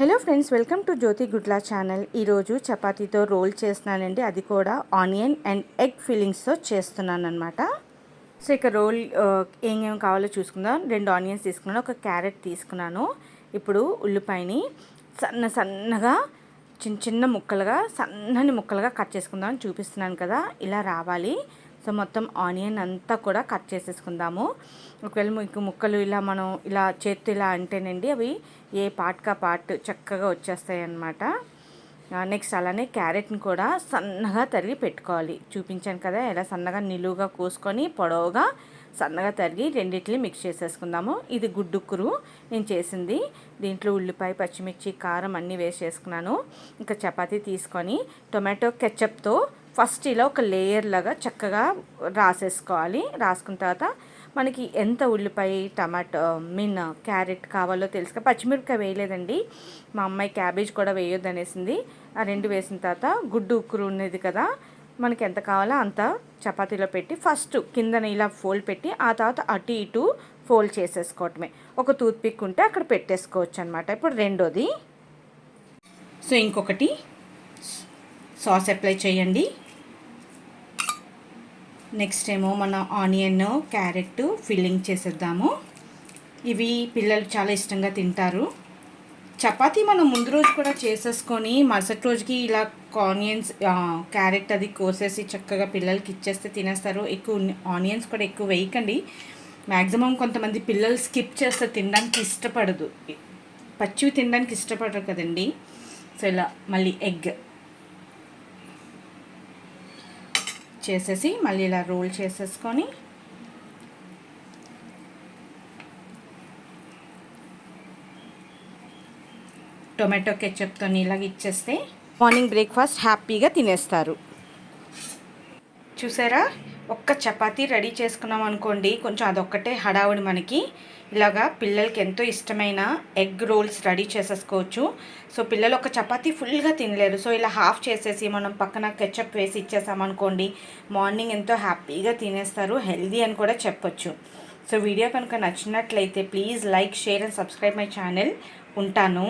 Hello friends welcome to Jyothi Gudla channel. ఈరోజు చపాతీతో role చేస్తున్నానండి. అది కూడా ఆనియన్ అండ్ ఎగ్ ఫిల్లింగ్స్తో చేస్తున్నాను అనమాట సో ఇక రోల్ ఏమేమి కావాలో చూసుకుందాం. రెండు ఆనియన్స్ తీసుకున్నాను ఒక క్యారెట్ తీసుకున్నాను. ఇప్పుడు ఉల్లిపాయని సన్న సన్నగా చిన్న చిన్న ముక్కలుగా సన్నని ముక్కలుగా కట్ చేసుకుందాం చూపిస్తున్నాను కదా. ఇలా రావాలి. సో మొత్తం ఆనియన్ అంతా కూడా కట్ చేసేసుకుందాము. ఒకవేళ మీకు ముక్కలు ఇలా మనం ఇలా చేతి ఇలా అంటేనండి అవి ఏ పార్ట్కా పార్ట్ చక్కగా వచ్చేస్తాయి అన్నమాట. నెక్స్ట్ అలానే క్యారెట్ని కూడా సన్నగా తరిగి పెట్టుకోవాలి. చూపించాను కదా ఎలా సన్నగా నిలువుగా కోసుకొని పొడవుగా సన్నగా తరిగి రెండింటిని మిక్స్ చేసేసుకుందాము. ఇది గుడ్డుక్కురు నేను చేసింది. దీంట్లో ఉల్లిపాయ పచ్చిమిర్చి కారం అన్నీ వేసి చేసుకున్నాను ఇంకా చపాతీ తీసుకొని టొమాటో కెచ్చప్తో ఫస్ట్ ఇలా ఒక లేయర్ లాగా చక్కగా రాసేసుకోవాలి. రాసుకున్న తర్వాత మనకి ఎంత ఉల్లిపాయ టమాటో మీన్ క్యారెట్ కావాలో తెలుసుక పచ్చిమిరపకాయ వేయలేదండి. మా అమ్మాయి క్యాబేజ్ కూడా వేయొద్దు అనేసింది ఆ రెండు వేసిన తర్వాత గుడ్డు ఉక్కురు ఉన్నది కదా మనకి ఎంత కావాలో అంత చపాతీలో పెట్టి ఫస్ట్ కిందన ఇలా ఫోల్డ్ పెట్టి ఆ తర్వాత అటు ఇటు ఫోల్డ్ చేసేసుకోవటమే. ఒక టూత్ పిక్ ఉంటే అక్కడ పెట్టేసుకోవచ్చు అనమాట ఇప్పుడు రెండోది. సో ఇంకొకటి సాస్ అప్లై చేయండి. నెక్స్ట్ ఏమో మన ఆనియన్ క్యారెట్ ఫిల్లింగ్ చేసేద్దాము. ఇవి పిల్లలు చాలా ఇష్టంగా తింటారు. చపాతీ మనం ముందు రోజు కూడా చేసేసుకొని మరుసటి రోజుకి ఇలా ఆనియన్స్ క్యారెట్ అది కోసేసి చక్కగా పిల్లలకి ఇచ్చేస్తే తినేస్తారు. ఎక్కువ ఆనియన్స్ కూడా ఎక్కువ వేయకండి. మ్యాక్సిమం కొంతమంది పిల్లలు స్కిప్ చేస్తే తినడానికి ఇష్టపడదు. పచ్చివి తినడానికి ఇష్టపడరు కదండి. సో ఇలా మళ్ళీ ఎగ్. చేసేసి మళ్ళీ ఇలా రోల్ చేసేసుకొని టొమాటో కెచప్తో ఇలాగ ఇచ్చేస్తే మార్నింగ్ బ్రేక్ఫాస్ట్ హ్యాపీగా తినేస్తారు. చూసారా? ఒక్క చపాతీ రెడీ చేసుకున్నాం అనుకోండి కొంచెం అదొక్కటే హడావుడి మనకి. ఇలాగా పిల్లలకి ఎంతో ఇష్టమైన ఎగ్ రోల్స్ రెడీ చేసేసుకోవచ్చు. సో పిల్లలు ఒక చపాతీ ఫుల్గా తినలేరు. సో ఇలా హాఫ్ చేసేసి మనం పక్కన కెచప్ వేసి ఇచ్చేసామనుకోండి మార్నింగ్ ఎంతో హ్యాపీగా తినేస్తారు. హెల్దీ అని కూడా చెప్పొచ్చు. సో వీడియో కనుక నచ్చినట్లయితే please like share and subscribe my channel. ఉంటాను.